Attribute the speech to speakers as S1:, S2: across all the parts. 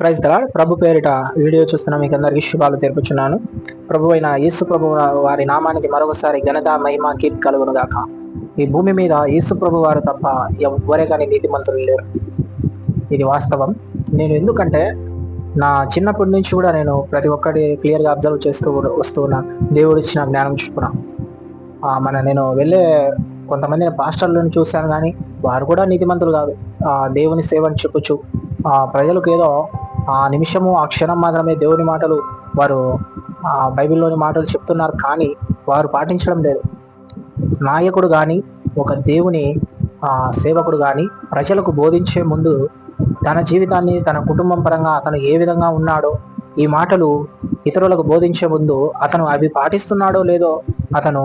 S1: Praise ప్రభు పేరిట video చూస్తున్న మీకు అందరికీ శుభాలు తెలుపుచున్నాను. ప్రభు అయిన యేసు ప్రభు వారి నామానికి మరొకసారి ఘనత మహిమ కీర్తి కలుగును గాక. ఈ భూమి మీద యేసు ప్రభు వారు తప్ప ఎవ్వరే కానీ నీతిమంతులు లేరు. ఇది వాస్తవం. నేను ఎందుకంటే నా చిన్నప్పటి నుంచి కూడా నేను ప్రతి ఒక్కటి క్లియర్గా అబ్జర్వ్ చేస్తూ వస్తూ ఉన్నా దేవుడు ఇచ్చిన జ్ఞానం చూపున మన నేను వెళ్ళే కొంతమంది పాస్టర్లను చూశాను కానీ వారు కూడా నీతిమంతులు కాదు. దేవుని సేవని చెప్పొచ్చు ప్రజలకు ఏదో ఆ నిమిషము ఆ క్షణం మాత్రమే దేవుని మాటలు వారు బైబిల్లోని మాటలు చెప్తున్నారు కానీ వారు పాటించడం లేదు. నాయకుడు కానీ ఒక దేవుని సేవకుడు కానీ ప్రజలకు బోధించే ముందు తన జీవితాన్ని తన కుటుంబం పరంగా అతను ఏ విధంగా ఉన్నాడో ఈ మాటలు ఇతరులకు బోధించే ముందు అతను అవి పాటిస్తున్నాడో లేదో అతను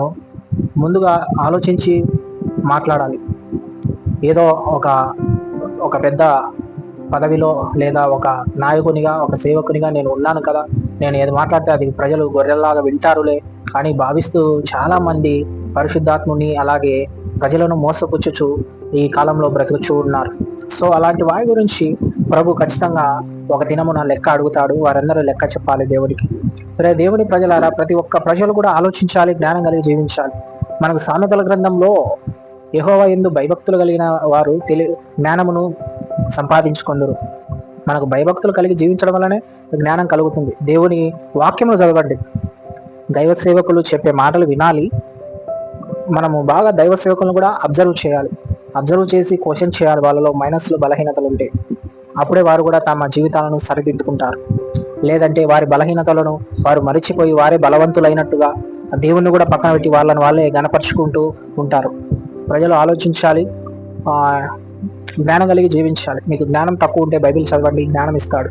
S1: ముందుగా ఆలోచించి మాట్లాడాలి. ఏదో ఒక ఒక పెద్ద పదవిలో లేదా ఒక నాయకునిగా ఒక సేవకునిగా నేను ఉన్నాను కదా. నేను ఏది మాట్లాడితే అది ప్రజలు గొర్రెల్లాగా వింటారులే. అని భావిస్తూ చాలా మంది పరిశుద్ధాత్ముని అలాగే ప్రజలను మోసపుచ్చుచు ఈ కాలంలో బ్రతుకుచూ ఉన్నారు. సో అలాంటి వారి గురించి ప్రభు ఖచ్చితంగా ఒక దినమున లెక్క అడుగుతాడు. వారందరూ లెక్క చెప్పాలి దేవుడికి దేవుడి ప్రజలారా ప్రతి ఒక్క ప్రజలు కూడా ఆలోచించాలి జ్ఞానం కలిగి జీవించాలి. మనకు సామెతల గ్రంథంలో యహోవ ఎందు భయభక్తులు కలిగిన వారు తెలి జ్ఞానమును సంపాదించుకుందరు. మనకు భయభక్తులు కలిగి జీవించడం వల్లనే జ్ఞానం కలుగుతుంది. దేవుని వాక్యములు చదవండి. దైవ సేవకులు చెప్పే మాటలు వినాలి. మనము బాగా దైవ సేవకులను కూడా అబ్జర్వ్ చేయాలి. అబ్జర్వ్ చేసి క్వశ్చన్ చేయాలి వాళ్ళలో మైనస్లు బలహీనతలు ఉంటే. అప్పుడే వారు కూడా తమ జీవితాలను సరిదిద్దుకుంటారు. లేదంటే వారి బలహీనతలను వారు మరిచిపోయి వారే బలవంతులైనట్టుగా దేవుణ్ణి కూడా పక్కన పెట్టి వాళ్ళని వాళ్ళే గనపరుచుకుంటూ ఉంటారు. ప్రజలు ఆలోచించాలి. జ్ఞానం కలిగి జీవించాలి. మీకు జ్ఞానం తక్కువ ఉంటే బైబిల్ చదవండి జ్ఞానం ఇస్తాడు.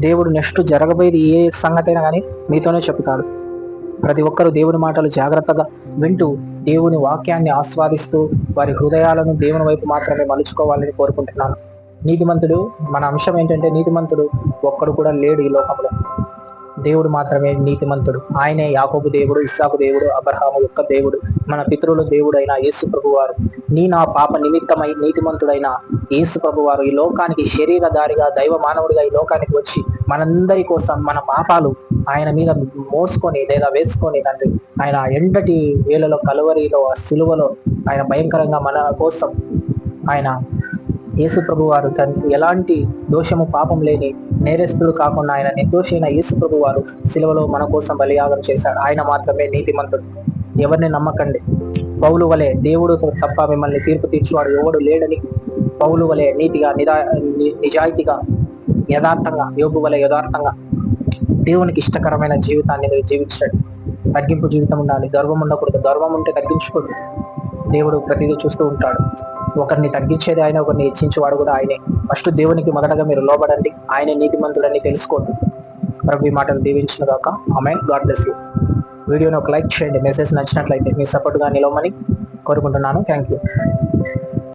S1: దేవుడు నెక్స్ట్ జరగబోయేది ఏ సంగతి అయినా కానీ మీతోనే చెబుతాడు. ప్రతి ఒక్కరూ దేవుని మాటలు జాగ్రత్తగా వింటూ దేవుని వాక్యాన్ని ఆస్వాదిస్తూ వారి హృదయాలను దేవుని వైపు మాత్రమే మలుచుకోవాలని కోరుకుంటున్నాను. నీతిమంతుడు మన అంశం ఏంటంటే నీతిమంతుడు ఒక్కడు కూడా లేడు ఈ లోకంలో. దేవుడు మాత్రమే నీతిమంతుడు. ఆయనే యాకోబు దేవుడు ఇస్సాకు దేవుడు అబ్రహాము యొక్క దేవుడు మన పితృల దేవుడైన యేసు ప్రభువారు. నీ నా పాప నిమిత్తమై నీతిమంతుడైన యేసు ప్రభువారు ఈ లోకానికి శరీరధారిగా దైవ మానవుడిగా ఈ లోకానికి వచ్చి మనందరి కోసం మన పాపాలు ఆయన మీద మోసుకొని లేదా వేసుకొని తండ్రి ఆయన ఎండటి వేలలో కలువరిలో సిలువలో ఆయన భయంకరంగా మన కోసం ఆయన యేసు ప్రభు వారు తనకు ఎలాంటి దోషము పాపం లేని నేరస్తుడు కాకుండా ఆయన నిర్దోషైన యేసు ప్రభు వారు సిలువలో మన కోసం బలియాగం చేశాడు ఆయన మాత్రమే నీతిమంతుడు. ఎవరిని నమ్మకండి. పౌలు వలె దేవుడు తప్ప మిమ్మల్ని తీర్పు తీర్చువాడు ఎవడు లేడని పౌలు వలె నీతిగా నిదా నిజాయితీగా యథార్థంగా యోగు వలె యథార్థంగా దేవునికి ఇష్టకరమైన జీవితాన్ని మీరు జీవించండి. తగ్గింపు జీవితం ఉండాలి. గర్వం ఉండకూడదు. గర్వం ఉంటే తగ్గించుకోడు. దేవుడు ప్రతిదీ చూస్తూ ఉంటాడు. ఒకరిని తగ్గించేది ఆయన ఒకరిని హెచ్చించేవాడు కూడా ఆయనే. ఫస్ట్ దేవునికి మొదటగా మీరు లోబడండి. ఆయనే నీతిమంతుడని తెలుసుకోండి. ప్రభు ఈ మాటలు దీవించిన దాకా అమెన్ గాడ్ బ్లెస్ యూ. వీడియోని ఒక లైక్ చేయండి. మెసేజ్ నచ్చినట్లయితే మీ సపోర్ట్గా నిలవమని కోరుకుంటున్నాను. Thank you